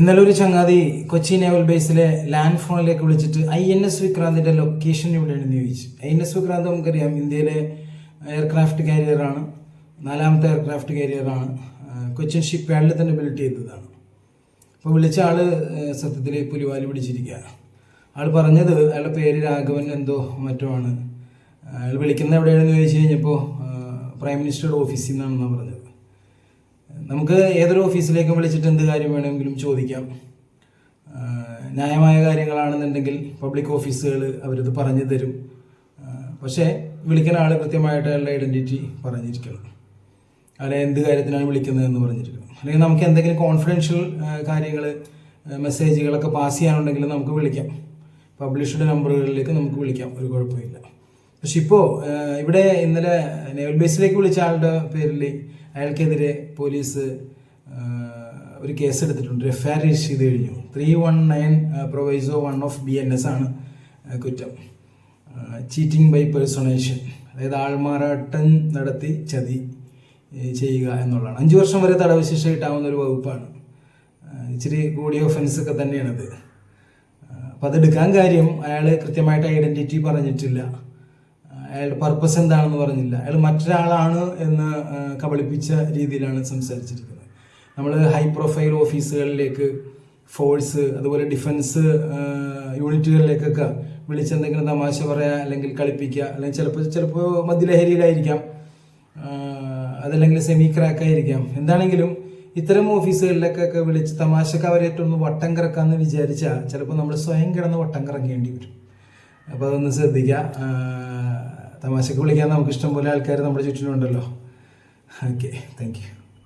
ഇന്നലെ ഒരു ചങ്ങാതി കൊച്ചി നേവൽ ബേസിലെ ലാൻഡ് ഫോണിലേക്ക് വിളിച്ചിട്ട് ഐ എൻ എസ് വിക്രാന്തിന്റെ ലൊക്കേഷൻ എവിടെയാണെന്ന് ചോദിച്ചു. ഐ എൻ എസ് വിക്രാന്ത് നമുക്കറിയാം ഇന്ത്യയിലെ എയർക്രാഫ്റ്റ് കാരിയറാണ് നാലാമത്തെ എയർക്രാഫ്റ്റ് കാരിയറാണ് കൊച്ചിൻ ഷിപ്പ് യാർഡിൽ തന്നെ ബിൽഡ് ചെയ്തതാണ്. അപ്പോൾ വിളിച്ച ആൾ സത്യത്തിൽ പുലിവാലി പിടിച്ചിരിക്കുക ആൾ പറഞ്ഞത് അയാളുടെ പേര് രാഘവൻ എന്തോ മറ്റോ ആണ്. അയാൾ വിളിക്കുന്ന എവിടെയാണെന്ന് ചോദിച്ചു കഴിഞ്ഞപ്പോൾ പ്രൈം മിനിസ്റ്ററുടെ ഓഫീസിൽ നിന്നാണെന്നാണ് പറഞ്ഞത്. നമുക്ക് ഏതൊരു ഓഫീസിലേക്കും വിളിച്ചിട്ട് എന്ത് കാര്യം വേണമെങ്കിലും ചോദിക്കാം. ന്യായമായ കാര്യങ്ങളാണെന്നുണ്ടെങ്കിൽ പബ്ലിക് ഓഫീസുകൾ അവരത് പറഞ്ഞു തരും. പക്ഷേ വിളിക്കുന്ന ആൾ കൃത്യമായിട്ട് അയാളുടെ ഐഡന്റിറ്റി പറഞ്ഞിരിക്കണം. അല്ലെ എന്ത് കാര്യത്തിനാണ് വിളിക്കുന്നതെന്ന് പറഞ്ഞിരിക്കണം. അല്ലെങ്കിൽ നമുക്ക് എന്തെങ്കിലും കോൺഫിഡൻഷ്യൽ കാര്യങ്ങൾ മെസ്സേജുകളൊക്കെ പാസ് ചെയ്യാനുണ്ടെങ്കിൽ നമുക്ക് വിളിക്കാം. പബ്ലിഷ്ഡ് നമ്പറുകളിലേക്ക് നമുക്ക് വിളിക്കാം. ഒരു കുഴപ്പമില്ല. പക്ഷെ ഇപ്പോൾ ഇവിടെ ഇന്നലെ നേവൽ ബേസിലേക്ക് വിളിച്ച ആളുടെ പേരിൽ അയാൾക്കെതിരെ പോലീസ് ഒരു കേസ് എടുത്തിട്ടുണ്ട്. എഫ് ഐ ആർ രജിസ്റ്റർ ചെയ്ത് കഴിഞ്ഞു. Three one nine proviso one of B N S ആണ് കുറ്റം. ചീറ്റിംഗ് ബൈ പേഴ്സണേഷൻ അതായത് ആൾമാറാട്ടം നടത്തി ചതി ചെയ്യുക എന്നുള്ളതാണ്. അഞ്ച് വർഷം വരെ തടവ് ശിക്ഷ കിട്ടാവുന്ന ഒരു വകുപ്പാണ്. ഇച്ചിരി കൂടിയ ഒഫൻസ് ഒക്കെ തന്നെയാണത്. അപ്പം അതെടുക്കാൻ കാര്യം അയാൾ കൃത്യമായിട്ട് ഐഡന്റിറ്റി പറഞ്ഞിട്ടില്ല. അയാളുടെ പർപ്പസ് എന്താണെന്ന് പറഞ്ഞില്ല. അയാൾ മറ്റൊരാളാണ് എന്ന് കബളിപ്പിച്ച രീതിയിലാണ് സംസാരിച്ചിരിക്കുന്നത്. നമ്മൾ ഹൈ പ്രൊഫൈൽ ഓഫീസുകളിലേക്ക് ഫോഴ്സ് അതുപോലെ ഡിഫൻസ് യൂണിറ്റുകളിലേക്കൊക്കെ വിളിച്ചെന്തെങ്കിലും തമാശ പറയുക അല്ലെങ്കിൽ കളിപ്പിക്കുക അല്ലെങ്കിൽ ചിലപ്പോൾ ചിലപ്പോൾ മദ്യലഹരിയിലായിരിക്കാം. അതല്ലെങ്കിൽ സെമി ക്രാക്ക് ആയിരിക്കാം. എന്താണെങ്കിലും ഇത്തരം ഓഫീസുകളിലേക്കൊക്കെ വിളിച്ച് തമാശക്ക് അവരേറ്റൊന്ന് വട്ടം കറക്കാന്ന് വിചാരിച്ചാൽ ചിലപ്പോൾ നമ്മൾ സ്വയം കിടന്ന് വട്ടം കിറങ്ങേണ്ടി വരും. അപ്പോൾ അതൊന്ന് ശ്രദ്ധിക്കുക തമാശക്ക് വിളിക്കാൻ നമുക്ക് ഇഷ്ടംപോലെ ആൾക്കാർ നമ്മുടെ ചുറ്റിലുണ്ടല്ലോ ഓക്കെ താങ്ക് യു